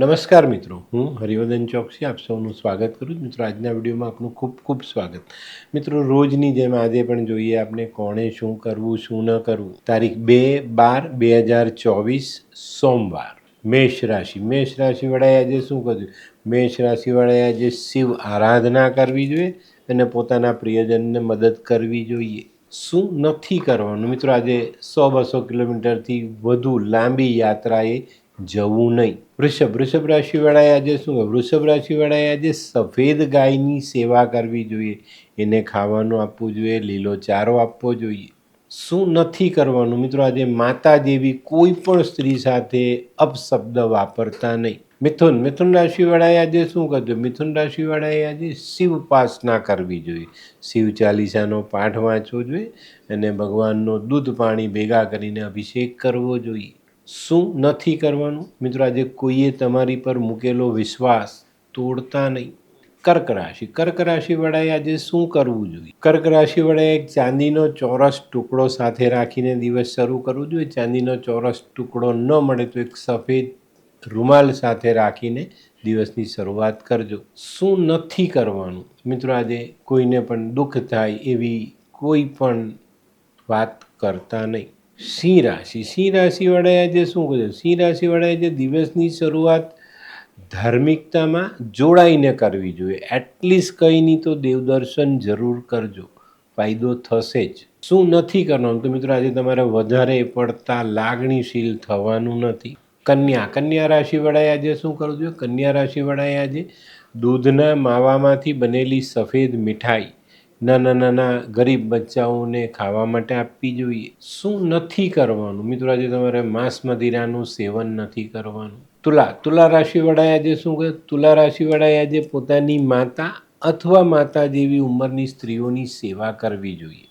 નમસ્કાર મિત્રો, હું હરિવર્ધન ચોકસી, આપ સૌનું સ્વાગત કરું છું. મિત્રો, આજના વિડીયોમાં આપનું ખૂબ ખૂબ સ્વાગત. મિત્રો, રોજની જેમ આજે પણ જોઈએ આપણે કોણે શું કરવું, શું ન કરવું. તારીખ બે બાર બે હજાર ચોવીસ, સોમવાર. મેષ રાશિ. મેષ રાશિવાળાએ આજે શું કર્યું? મેષ રાશિવાળાએ આજે શિવ આરાધના કરવી જોઈએ અને પોતાના પ્રિયજનને મદદ કરવી જોઈએ. શું નથી કરવાનું? મિત્રો, આજે સો બસો કિલોમીટરથી વધુ લાંબી યાત્રાએ જવું નહીં. વૃષભ વૃષભ રાશિવાળાએ આજે શું વૃષભ રાશિવાળાએ આજે સફેદ ગાયની સેવા કરવી જોઈએ. એને ખાવાનું આપવું જોઈએ, લીલો ચારો આપવો જોઈએ. શું નથી કરવાનું? મિત્રો, આજે માતા જેવી કોઈ પણ સ્ત્રી સાથે અપશબ્દ વાપરતા નહીં. મિથુન મિથુન રાશિવાળાએ આજે શું કરજો મિથુન રાશિવાળાએ આજે શિવ ઉપાસના કરવી જોઈએ. શિવ ચાલીસાનો પાઠ વાંચવો જોઈએ અને ભગવાનનો દૂધ પાણી ભેગા કરીને અભિષેક કરવો જોઈએ. શું નથી કરવાનું? મિત્રો, આજે કોઈએ તમારી પર મૂકેલો વિશ્વાસ તોડતા નહીં. કર્ક રાશિ. કર્ક રાશિવાળાએ આજે શું કરવું જોઈએ? કર્ક રાશિવાળાએ એક ચાંદીનો ચોરસ ટુકડો સાથે રાખીને દિવસ શરૂ કરવું જોઈએ. ચાંદીનો ચોરસ ટુકડો ન મળે તો એક સફેદ રૂમાલ સાથે રાખીને દિવસની શરૂઆત કરજો. શું નથી કરવાનું? મિત્રો, આજે કોઈને પણ દુઃખ થાય એવી કોઈ પણ વાત કરતા નહીં. સિંહ રાશિ. સિંહ રાશિવાળાએ આજે શું કર્યું? સિંહ રાશિવાળાએ આજે દિવસની શરૂઆત ધાર્મિકતામાં જોડાઈને કરવી જોઈએ. એટલીસ્ટ કંઈ નહીં તો દેવદર્શન જરૂર કરજો. ફાયદો થશે જ. શું નથી કરવાનું? તો મિત્રો આજે તમારે વધારે પડતા લાગણીશીલ થવાનું નથી. કન્યા. કન્યા રાશિવાળાએ આજે શું કરવું જોઈએ? કન્યા રાશિવાળાએ આજે દૂધના માવામાંથી બનેલી સફેદ મીઠાઈ નાના નાના ગરીબ બચ્ચાઓને ખાવા માટે આપવી જોઈએ. શું નથી કરવાનું? મિત્રો, આજે તમારે માંસ મદિરાનું સેવન નથી કરવાનું. તુલા તુલા રાશિવાળાએ આજે શું કહે તુલા રાશિવાળાએ આજે પોતાની માતા અથવા માતા જેવી ઉંમરની સ્ત્રીઓની સેવા કરવી જોઈએ.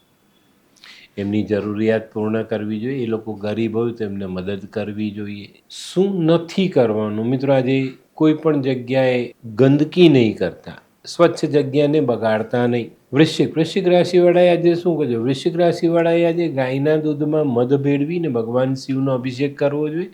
એમની જરૂરિયાત પૂર્ણ કરવી જોઈએ. એ લોકો ગરીબ હોય તો એમને મદદ કરવી જોઈએ. શું નથી કરવાનું? મિત્રો, આજે કોઈ પણ જગ્યાએ ગંદકી નહીં કરતા. સ્વચ્છ જગ્યાને બગાડતા નહીં. વૃશ્ચિક વૃશ્ચિક રાશિવાળાએ આજે શું કરજો વૃશ્ચિક રાશિવાળાએ આજે ગાયના દૂધમાં મધ ભેળવીને ભગવાન શિવનો અભિષેક કરવો જોઈએ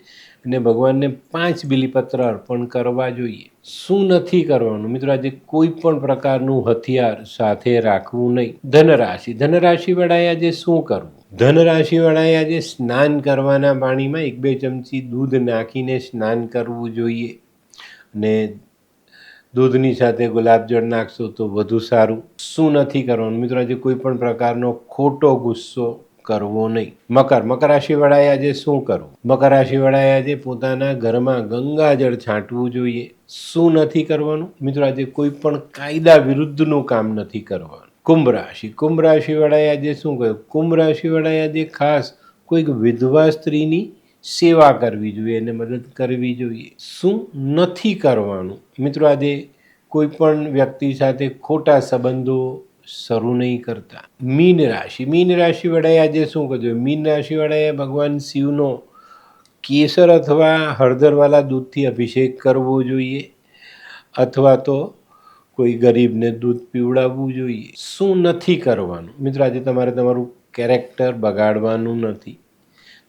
અને ભગવાનને પાંચ બિલીપત્ર અર્પણ કરવા જોઈએ. શું નથી કરવાનું? મિત્રો, આજે કોઈ પણ પ્રકારનું હથિયાર સાથે રાખવું નહીં. ધનરાશિ, ધનરાશિવાળાએ આજે શું કરવું? ધનરાશિવાળાએ આજે સ્નાન કરવાના પાણીમાં એક બે ચમચી દૂધ નાખીને સ્નાન કરવું જોઈએ. અને દૂધની સાથે ગુલાબજળ નાખશો તો વધુ સારું. શું નથી કરવાનું? મિત્રો, આજે કોઈ પણ પ્રકારનો ખોટો ગુસ્સો કરવો નહીં. મકર મકર રાશિવાળાએ આજે શું કરવું? મકર રાશિવાળાએ આજે પોતાના ઘરમાં ગંગાજળ છાંટવું જોઈએ. શું નથી કરવાનું? મિત્રો, આજે કોઈ પણ કાયદા વિરુદ્ધનું કામ નથી કરવાનું. કુંભ રાશિ. કુંભ રાશિવાળાએ આજે શું કહ્યું કુંભ રાશિવાળાએ આજે ખાસ કોઈક વિધવા સ્ત્રીની સેવા કરવી જોઈએ એને મદદ કરવી જોઈએ. શું નથી કરવાનું? મિત્રો, આજે કોઈ પણ વ્યક્તિ સાથે ખોટા સંબંધો શરૂ નહીં કરતા. મીન રાશિ. મીન રાશિવાળાએ આજે શું કરજો મીન રાશિવાળાએ ભગવાન શિવનો કેસર અથવા હળદરવાળા દૂધથી અભિષેક કરવો જોઈએ અથવા તો કોઈ ગરીબને દૂધ પીવડાવવું જોઈએ. શું નથી કરવાનું? મિત્રો, આજે તમારે તમારું કેરેક્ટર બગાડવાનું નથી.